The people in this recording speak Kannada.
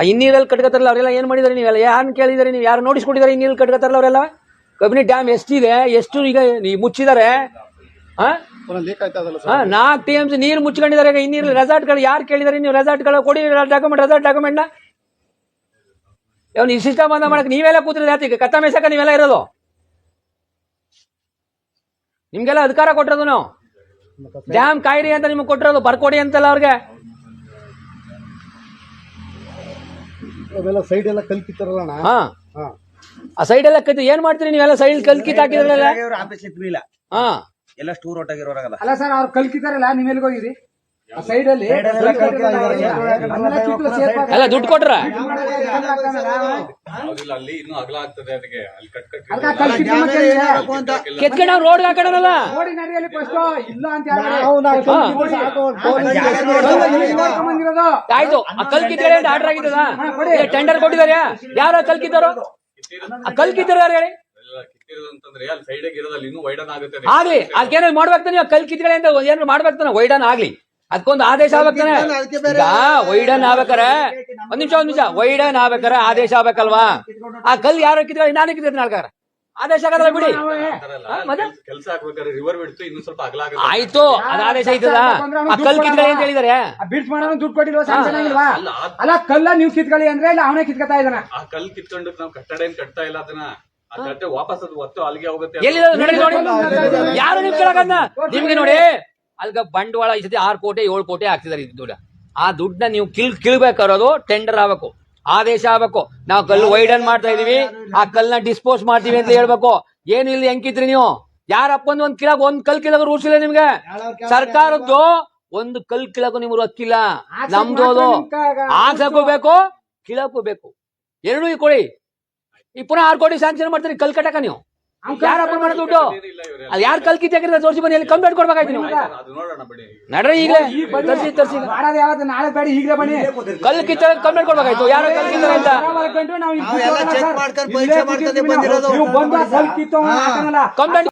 ಆ ಇನ್ನೀರಲ್ಲಿ ಕಟ್ಕೋತಾರಲ್ಲ ಅವರೆಲ್ಲ ಏನು ಮಾಡಿದ್ದಾರೆ ನೀವೆಲ್ಲ? ಯಾರು ಕೇಳಿದ್ದಾರೆ ನೀವು? ಯಾರು ನೋಡಿಸ್ಕೊಂಡಿದ್ದಾರೆ ಇನ್ನೀರಲ್ಲಿ ಕಟ್ಕೋತಾರಲ್ಲ ಅವರೆಲ್ಲ? ಕಬಿನಿ ಡ್ಯಾಮ್ ಎಷ್ಟಿದೆ? ಎಷ್ಟು ಈಗ ನೀವು ಮುಚ್ಚಿದ್ದಾರೆ ಹಾ ನಾಲ್ಕು ಟಿ ಎಂ ಸಿ ನೀರು ಮುಚ್ಕೊಂಡಿದ್ದಾರೆ ಈಗ ಇನ್ನೀರು ರೆಸಾರ್ಟ್ಗಳು ಯಾರು ಕೇಳಿದ್ದಾರೆ ನೀವು? ರೆಸಾರ್ಟ್ಗಳು ಕೊಡಿ ಡಾಕ್ಯುಮೆಂಟ್ ರೆಸಾರ್ಟ್ ಡಾಕ್ಯುಮೆಂಟ್ನ ಅವ್ನು ಈ ಸಿಸ್ಟಮ್ ಬಂದ ಮಾಡಕ್ಕೆ ನೀವೆಲ್ಲ ಕೂತ್ರೆ ಈಗ ಕತ್ತ ಮೇಸಕ ನೀವೆಲ್ಲ ಇರೋದು? ನಿಮ್ಗೆಲ್ಲ ಅಧಿಕಾರ ಕೊಟ್ಟಿರೋದು ನಾವು? ಡ್ಯಾಮ್ ಕಾಯಿರಿ ಅಂತ ನಿಮ್ಗೆ ಕೊಟ್ಟಿರೋದು ಬರ್ಕೊಡಿ ಅಂತಲ್ಲ ಅವ್ರಿಗೆ. ಅವೆಲ್ಲ ಸೈಡ್ ಎಲ್ಲ ಕಲ್ಕಿತ್ತಾರಲ್ಲ ಅಣ್ಣ. ಹಾ. ಹಾ. ಆ ಸೈಡ್ ಎಲ್ಲ ಕತ್ತಿ ಏನ್ ಮಾಡ್ತೀರಿ ನೀವೆಲ್ಲ ಸೈಡ್ ಕಲ್ಕಿತ್ ಹಾಕಿದ್ರಲ್ಲ? ಆಫೀಸ್ ಇಲ್ಲ. ಹಾ. ಎಲ್ಲ ಸ್ಟೂರ್ ಒಟ್ಟಾಗಿರೋರಾಗಲ್ಲ. ಅಲ್ಲ ಸರ್ ಅವ್ರು ಕಲ್ಕಿದಾರಲ್ಲ ನೀವ್ ಎಲ್ಲಿಗೆ ಹೋಗಿರಿ ಆ ಸೈಡ್ ಅಲ್ಲಿ? ಎಲ್ಲ ಎಲ್ಲ ದುಡ್ಡು ಕೊಟ್ರ? ಹೌದಿಲ್ಲ ಅಲ್ಲಿ ಇನ್ನೂ ಅಗಲ ಆಗ್ತದೆ ಅದಕ್ಕೆ. ಅಲ್ಲಿ ಕಟ್ ಕಟ್ ಅದ್ಕ ಕಲ್ಕಿತ್ತು ಮತ್ತೆ ಇದೆ. ಕೆತ್ಕೊಂಡ್ ಅವ್ರು ರೋಡ್ ನೋಡಿ ನಡಿಯಲ್ಲಿ ಇಲ್ಲ ಅಂತ ಬಂದಿರೋದು? ಆಯ್ತು ಆ ಕಲ್ ಕಿತ್ತಾರೆ ಅಂತ ಆರ್ಡರ್ ಟೆಂಡರ್ ಕೊಟ್ಟಿದ್ದಾರೆ ಯಾರು ಕಲ್ ಕಲ್ಕಿತಾರ ಆ ಕಲ್ ಕಿತ್ತರು ಯಾರು ಹೇಳಿ? ಎಲ್ಲ ಕಿತ್ತಿರೋದು ಅಂತಂದ್ರೆ ಅಲ್ಲಿ ಸೈಡ್ ಇರೋದಲ್ಲಿ ಇನ್ನೂ ವೈಡನ್ ಆಗುತ್ತೆ. ಅದು. ಆಗ್ಲಿ ಅದಕ್ಕೇನಾದ್ರು ಮಾಡ್ಬೇಕು ತಾನೆ ಕಲ್ ಕಿತ್ಕೊಳ್ಳಿ ಅಂತ ಏನಾದ್ರು ಮಾಡ್ಬೇಕು ತಾನೆ ವೈಡನ್ ಆಗ್ಲಿ. ಅದಕ್ಕೊಂದು ಆದೇಶ ಆಗ್ಬೇಕಾನೆ. ಈಗ ವೈಡನ್ ಆಗ್ಬೇಕಾರೆ. ಒಂದ್ ನಿಮಿಷ ಒಂದ್ ನಿಮಿಷ. ವೈಡನ್ ಆಗ್ಬೇಕಾರೆ ಆದೇಶ ಆಗ್ಬೇಕಲ್ವಾ? ಆ ಕಲ್ ಯಾರು ಹಾಕಿದ್ರೆ? ನಾನು ಹಾಕಿದ್ರೆ ನಾಲ್ಕಾರ ಆದೇಶ ಆಗಲ್ಲ ಬಿಡಿ. ಕೆಲಸ ಆಗ್ಬೇಕಾದ್ರೆ ರಿವರ್ ಬಿಡ್ತು ಇನ್ನೂ ಸ್ವಲ್ಪ ಅಗಲ ಆಗುತ್ತೆ. ಆಯ್ತು ಅದ ಆದೇಶ ಐತದ ಆ ಕಲ್ ಕಿತ್ಕೊಳ್ಳಿ ಅಂತ ಹೇಳಿದಾರೆ. ಆ ಬಿಡ್ಸ್ ಮಾಡೋನು ದುಡ್ಡು ಕೊಟ್ಟಿಲ್ವಾ? ಸ್ಯಾಂಕ್ಷನ್ ಆಗಿಲ್ವಾ? ಅಲ್ಲ ಅಲ್ಲ ಕಲ್ಲ ನೀವು ಕಿತ್ಕೊಳ್ಳಿ ಅಂದ್ರೆ ಇಲ್ಲ ಅವನೇ ಕಿತ್ಕೊತಾ ಇದ್ದಾನ. ಆ ಕಲ್ ಕಿತ್ಕೊಂಡು ನಾವು ಕಟ್ಟಡ ಏನ್ ಕಟ್ತಾ ಇಲ್ಲ ಅದನ್ನ? ವಾಪಸ್ ಅದು ಒತ್ತು ಅಲ್ಲಿಗೆ ಹೋಗುತ್ತೆ. ಎಲ್ಲಿ ನೋಡಿ. ನೋಡಿ ಯಾರು ನಿಮ್ ಕೇಳಕನ್ನ ನಿಮ್ಗೆ ನೋಡಿ. ಅಲ್ಗ ಬಂಡವಾಳ ಈ ಸತಿ ಆರು ಕೋಟಿ ಏಳು ಕೋಟಿ ಹಾಕ್ತಿದ್ದಾರೆ ಇದು ದುಡ್ಡು. ಆ ದುಡ್ಡನ್ನ ನೀವು ಕಿಲ್ ಕಿಳ್ಬೇಕಾರೋದು ಟೆಂಡರ್ ಆಗ್ಬೇಕು ಆದೇಶ ಆಗ್ಬೇಕು. ನಾವು ಕಲ್ಲು ವೈಡನ್ ಮಾಡ್ತಾ ಇದೀವಿ ಆ ಕಲ್ಲನ್ನ ಡಿಸ್ಪೋಸ್ ಮಾಡ್ತೀವಿ ಅಂತ ಹೇಳ್ಬೇಕು. ಏನು ಇಲ್ಲಿ ಹೆಂಗಿದ್ರಿ ನೀವು? ಯಾರಪ್ಪಂದು ಒಂದ್ ಕಿಳಕ್ ಒಂದ್ ಕಲ್ ಕಿಳಕ್ ರೂಲ್ಸ್ ಇಲ್ಲ ನಿಮ್ಗೆ? ಸರ್ಕಾರದ್ದು ಒಂದು ಕಲ್ ಕಿಳಕು ನಿಮ್ಗೆ ಹಕ್ಕಿಲ್ಲ ನಮ್ದು ಅದು ಬೇಕು ಕಿಳಕ್ಕೂ ಬೇಕು. ಎರಡೂ ಈ ಕೊಡಿ. ಈ ಪುನಃ ಆರು ಕೋಟಿ ಸ್ಯಾಂಕ್ಷನ್ ಮಾಡ್ತೀರಿ ಕಲ್ ಕಟ್ಟಕ ನೀವು. ಯಾರಪ್ಪ ಮಾಡೋ ದುಡ್ಡು? ಅದು ಯಾರು ಕಲ್ ಕಿತ್ತಾಕಿದ್ರೆ ತೋರಿಸಿ ಬನ್ನಿ ಅಲ್ಲಿ ಕಂಪ್ಲೇಂಟ್ ಕೊಡ್ಬೇಕಾಯ್ತು ನೀವು ನಡ್ರಿ ಈಗ ತರ್ಸಿ ತರ್ಸಿ. ಮಾಡೋದು ಯಾವತ್ತು ನಾಳೆ ಬೇಡ ಈಗಲೇ ಬನ್ನಿ. ಕಲ್ ಕಿತ್ತ ಕಂಪ್ಲೇಂಟ್ ಕೊಡ್ಬೇಕಾಯ್ತು? ಯಾರು ಕಲ್ ಕಿತ್ತಾರೆ ಅಂತ. ಕಂಪ್ಲೇಂಟ್